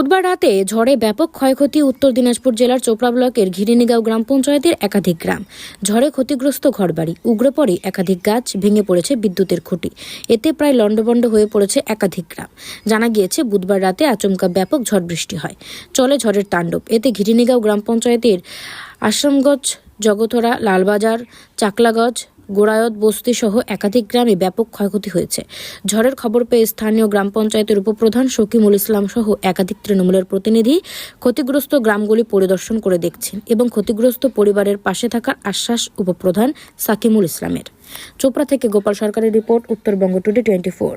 বুধবার রাতে ঝড়ে ব্যাপক ক্ষয়ক্ষতি উত্তর দিনাজপুর জেলার চোপড়া ব্লকের ঘিরিনিগাঁও গ্রাম পঞ্চায়েতের একাধিক গ্রাম। ঝড়ে ক্ষতিগ্রস্ত ঘরবাড়ি উগড়ে পড়ে একাধিক গাছ ভেঙে পড়েছে বিদ্যুতের খুঁটি। এতে প্রায় লণ্ডভণ্ড হয়ে পড়েছে একাধিক গ্রাম। জানা গিয়েছে, বুধবার রাতে আচমকা ব্যাপক ঝড় বৃষ্টি হয়। চলে ঝড়ের তাণ্ডব। এতে ঘিরিনিগাঁও গ্রাম পঞ্চায়েতের আশ্রমগঞ্জ জগতরা লালবাজার, চাকলাগঞ্জ গোড়ায়ত বস্তি সহ একাধিক গ্রামে ব্যাপক ক্ষয়ক্ষতি হয়েছে। ঝড়ের খবর পেয়ে স্থানীয় গ্রাম পঞ্চায়েতের উপপ্রধান শকিমুল ইসলাম সহ একাধিক তৃণমূলের প্রতিনিধি ক্ষতিগ্রস্ত গ্রামগুলি পরিদর্শন করে দেখছেন এবং ক্ষতিগ্রস্ত পরিবারের পাশে থাকার আশ্বাস উপপ্রধান সাকিমুল ইসলামের। চোপড়া থেকে গোপাল সরকারের report, Uttarbanga today twenty four.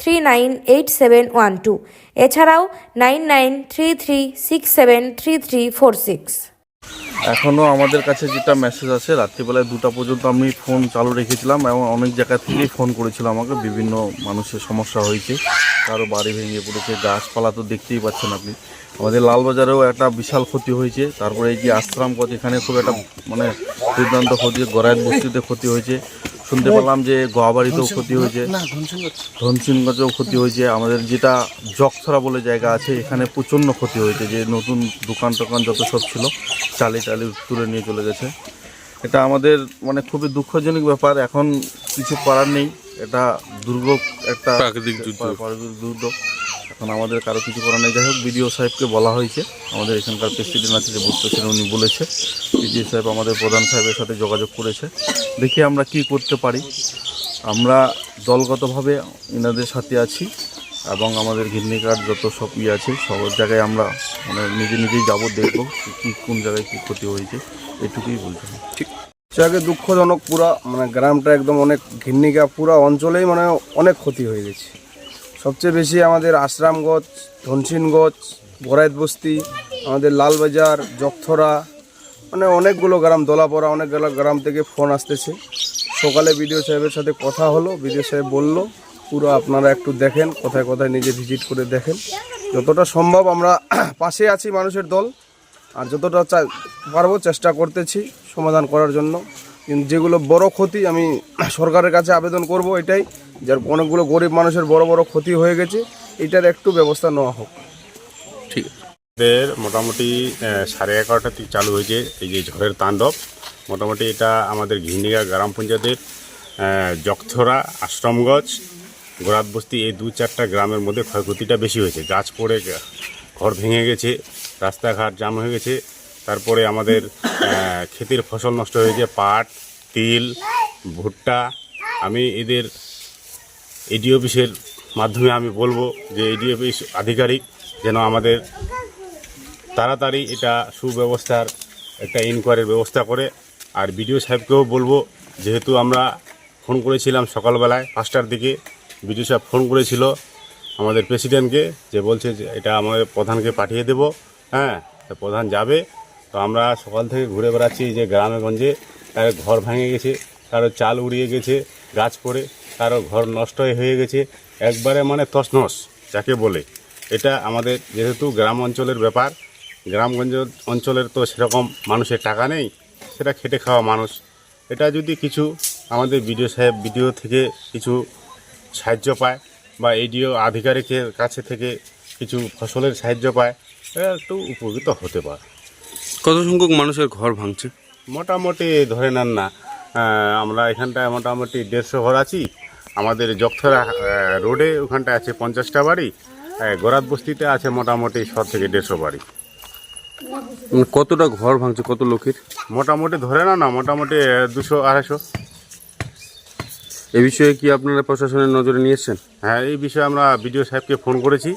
three nine eight seven one two এছাড়াও nine nine three three six seven three three four six এখনও আমাদের কাছে যেটা মেসেজ আছে, রাত্রিবেলায় দুটা পর্যন্ত আমি ফোন চালু রেখেছিলাম এবং অনেক জায়গা থেকেই ফোন করেছিল আমাকে। বিভিন্ন মানুষের সমস্যা হয়েছে, কারও বাড়ি ভেঙে পড়েছে, গাছপালা তো দেখতেই পাচ্ছেন আপনি। আমাদের লালবাজারেও একটা বিশাল ক্ষতি হয়েছে, তারপরে এই যে আশ্রামগঞ্জ এখানে খুব একটা মানে দুর্দান্ত ক্ষতি গড়ায়ত বস্তিতে ক্ষতি হয়েছে। শুনতে পেলাম যে গোয়াবাড়িতেও ক্ষতি হয়েছে। ধনসিংগঞ্জেও ক্ষতি হয়েছে। আমাদের যেটা জগছড়া বলে জায়গা আছে এখানে প্রচণ্ড ক্ষতি হয়েছে। যে নতুন দোকান টোকান যত সব ছিল চালি টালি তুলে নিয়ে চলে গেছে। এটা আমাদের মানে খুবই দুঃখজনক ব্যাপার। এখন কিছু করার নেই। এটা দুর্যোগ একটা প্রাকৃতিক দুর্যোগ। এখন আমাদের কারও কিছু করার নেই। যাই হোক, বিডিও সাহেবকে বলা হয়েছে। আমাদের এখানকার প্রেসিডেন্ট আছে, যে বুঝতেছেন উনি বলেছে। বিডিও সাহেব আমাদের প্রধান সাহেবের সাথে যোগাযোগ করেছে। দেখি আমরা কি করতে পারি। আমরা দলগতভাবে এনাদের সাথে আছি এবং আমাদের ঘিন্নিকার যত সব ইয়ে আছে, সব জায়গায় আমরা মানে নিজে নিজেই যাব, দেখব কি কোন জায়গায় কী ক্ষতি হয়েছে। এটুকুই বলতে হবে। ঠিক। আগে দুঃখজনক পুরা মানে গ্রামটা একদম অনেক ঘিন্নিকা পুরা অঞ্চলেই মানে অনেক ক্ষতি হয়ে গেছে। সবচেয়ে বেশি আমাদের আশ্রামগঞ্জ ধনসিনগঞ্জ বরাইত বস্তি, আমাদের লালবাজার জগথরা মানে অনেকগুলো গ্রাম, দোলাপড়া অনেকগুলো গ্রাম থেকে ফোন আসতেছে। সকালে বিডিও সাহেবের সাথে কথা হলো, বিডিও সাহেব বলল, পুরো আপনারা একটু দেখেন, কোথায় কোথায় নিজে ভিজিট করে দেখেন। যতটা সম্ভব আমরা পাশে আছি মানুষের দল, আর যতটা পারব চেষ্টা করতেছি সমাধান করার জন্য। কিন্তু যেগুলো বড় ক্ষতি, আমি সরকারের কাছে আবেদন করব এটাই। যার অনেকগুলো গরিব মানুষের বড় বড় ক্ষতি হয়ে গেছে এটার একটু ব্যবস্থা নেওয়া হোক। ঠিক। আমাদের মোটামুটি সাড়ে এগারোটা থেকে চালু হয়েছে এই যে ঝড়ের তাণ্ডব। মোটামুটি এটা আমাদের ঘিন্ডিগা গ্রাম পঞ্চায়েতের আহ, জগথরা আশ্রমগঞ্জ গোরাত বস্তি এই দু চারটা গ্রামের মধ্যে ক্ষয়ক্ষতিটা বেশি হয়েছে। গাছ পড়ে ঘর ভেঙে গেছে রাস্তাঘাট জাম হয়ে গেছে তারপরে আমাদের ক্ষেতের ফসল নষ্ট হয়েছে পাট তিল ভুট্টা। আমি এদের এডি অফিসের মাধ্যমে আমি বলব যে এডি অফিস আধিকারিক যেন আমাদের তাড়াতাড়ি এটা সুব্যবস্থার একটা ইনকোয়ারির ব্যবস্থা করে। আর বিডিও সাহেবকেও বলব, যেহেতু আমরা ফোন করেছিলাম সকালবেলায়, পাঁচটার দিকে, বিডিও সাহেব ফোন করেছিল আমাদের প্রেসিডেন্টকে যে বলছে যে এটা আমাদের প্রধানকে পাঠিয়ে দেব হ্যাঁ প্রধান যাবে। তো আমরা সকাল থেকে ঘুরে বেড়াচ্ছি যে গ্রামে গঞ্জে ঘর ভেঙে গেছে। কারও চাল উড়িয়ে গেছে গাছ পড়ে কারও ঘর নষ্ট হয়ে গেছে। একবারে মানে তছনছ যাকে বলে। এটা আমাদের যেহেতু গ্রাম অঞ্চলের ব্যাপার গ্রামগঞ্জ অঞ্চলের তো সেরকম মানুষের টাকা নেই সেটা খেটে খাওয়া মানুষ। এটা যদি কিছু আমাদের বিডিও সাহেব বিডিও থেকে কিছু সাহায্য পায় বা এডিও আধিকারিকের কাছে থেকে কিছু ফসলের সাহায্য পায় এটা একটু উপকৃত হতে পারে। কত সংখ্যক মানুষের ঘর ভাঙছে? মোটামুটি ধরে নেন না আমরা এখানটায় মোটামুটি দেড়শো ঘর আছি। আমাদের আহ, রোডে ওখানটায় আছে পঞ্চাশটা বাড়ি গোরাত বস্তিতে আছে মোটামুটি শ থেকে দেড়শো বাড়ি। কতটা ঘর ভাঙছে কত লোকের? মোটামুটি ধরে না না মোটামুটি দুশো আড়াইশো। এ বিষয়ে কি আপনারা প্রশাসনের নজরে নিয়েছেন? হ্যাঁ এই বিষয়ে আমরা বিডিও সাহেবকে ফোন করেছি।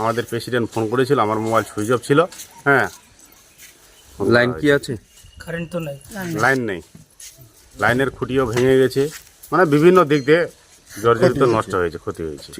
আমাদের প্রেসিডেন্ট ফোন করেছিল আমার মোবাইল সুইচ অফ ছিল। হ্যাঁ। লাইন কি আছে? কারেন্ট তো নাই। লাইন নেই। লাইনের খুঁটিও ভেঙে গেছে। মানে বিভিন্ন দিক দিয়ে জর্জরিত নষ্ট হয়েছে ক্ষতি হয়েছে।